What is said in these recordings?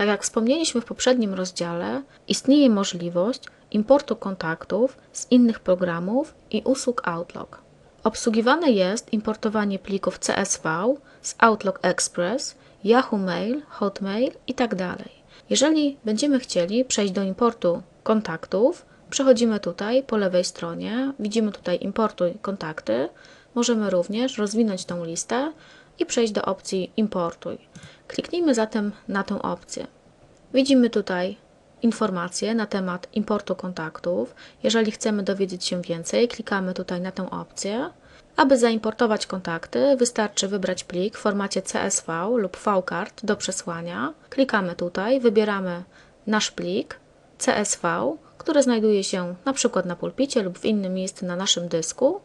Tak jak wspomnieliśmy w poprzednim rozdziale, istnieje możliwość importu kontaktów z innych programów i usług Outlook. Obsługiwane jest importowanie plików CSV z Outlook Express, Yahoo Mail, Hotmail itd. Jeżeli będziemy chcieli przejść do importu kontaktów, przechodzimy tutaj po lewej stronie, widzimy tutaj importuj kontakty. Możemy również rozwinąć tą listę i przejść do opcji importuj. Kliknijmy zatem na tę opcję. Widzimy tutaj informacje na temat importu kontaktów. Jeżeli chcemy dowiedzieć się więcej, klikamy tutaj na tę opcję. Aby zaimportować kontakty, wystarczy wybrać plik w formacie CSV lub VCard do przesłania. Klikamy tutaj, wybieramy nasz plik CSV, który znajduje się na przykład na pulpicie lub w innym miejscu na naszym dysku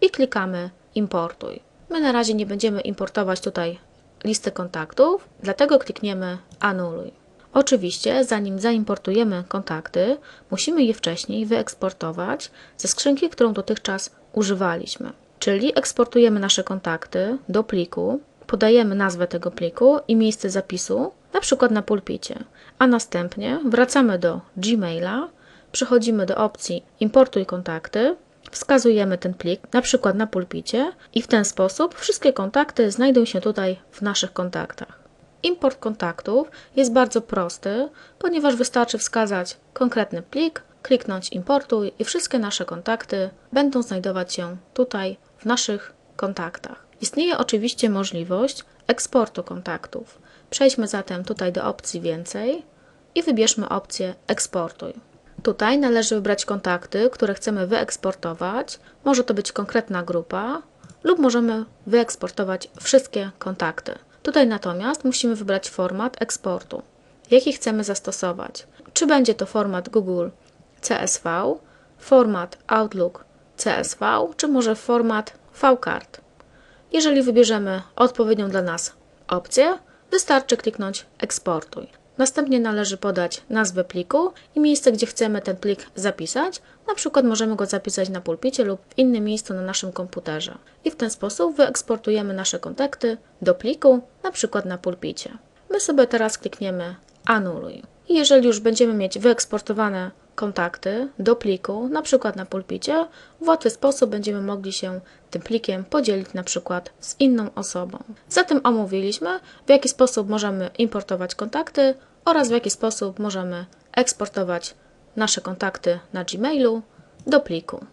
i klikamy importuj. My na razie nie będziemy importować tutaj listy kontaktów, dlatego klikniemy anuluj. Oczywiście, zanim zaimportujemy kontakty, musimy je wcześniej wyeksportować ze skrzynki, którą dotychczas używaliśmy. Czyli eksportujemy nasze kontakty do pliku, podajemy nazwę tego pliku i miejsce zapisu, na przykład na pulpicie, a następnie wracamy do Gmaila, przechodzimy do opcji Importuj kontakty, wskazujemy ten plik, na przykład na pulpicie i w ten sposób wszystkie kontakty znajdą się tutaj w naszych kontaktach. Import kontaktów jest bardzo prosty, ponieważ wystarczy wskazać konkretny plik, kliknąć Importuj i wszystkie nasze kontakty będą znajdować się tutaj w naszych kontaktach. Istnieje oczywiście możliwość eksportu kontaktów. Przejdźmy zatem tutaj do opcji Więcej i wybierzmy opcję Eksportuj. Tutaj należy wybrać kontakty, które chcemy wyeksportować. Może to być konkretna grupa lub możemy wyeksportować wszystkie kontakty. Tutaj natomiast musimy wybrać format eksportu, jaki chcemy zastosować. Czy będzie to format Google CSV, format Outlook CSV, czy może format VCard. Jeżeli wybierzemy odpowiednią dla nas opcję, wystarczy kliknąć Eksportuj. Następnie należy podać nazwę pliku i miejsce, gdzie chcemy ten plik zapisać. Na przykład możemy go zapisać na pulpicie lub w innym miejscu na naszym komputerze. I w ten sposób wyeksportujemy nasze kontakty do pliku, na przykład na pulpicie. My sobie teraz klikniemy Anuluj. I jeżeli już będziemy mieć wyeksportowane kontakty do pliku, na przykład na pulpicie, w łatwy sposób będziemy mogli się tym plikiem podzielić na przykład z inną osobą. Zatem omówiliśmy, w jaki sposób możemy importować kontakty oraz w jaki sposób możemy eksportować nasze kontakty na Gmailu do pliku.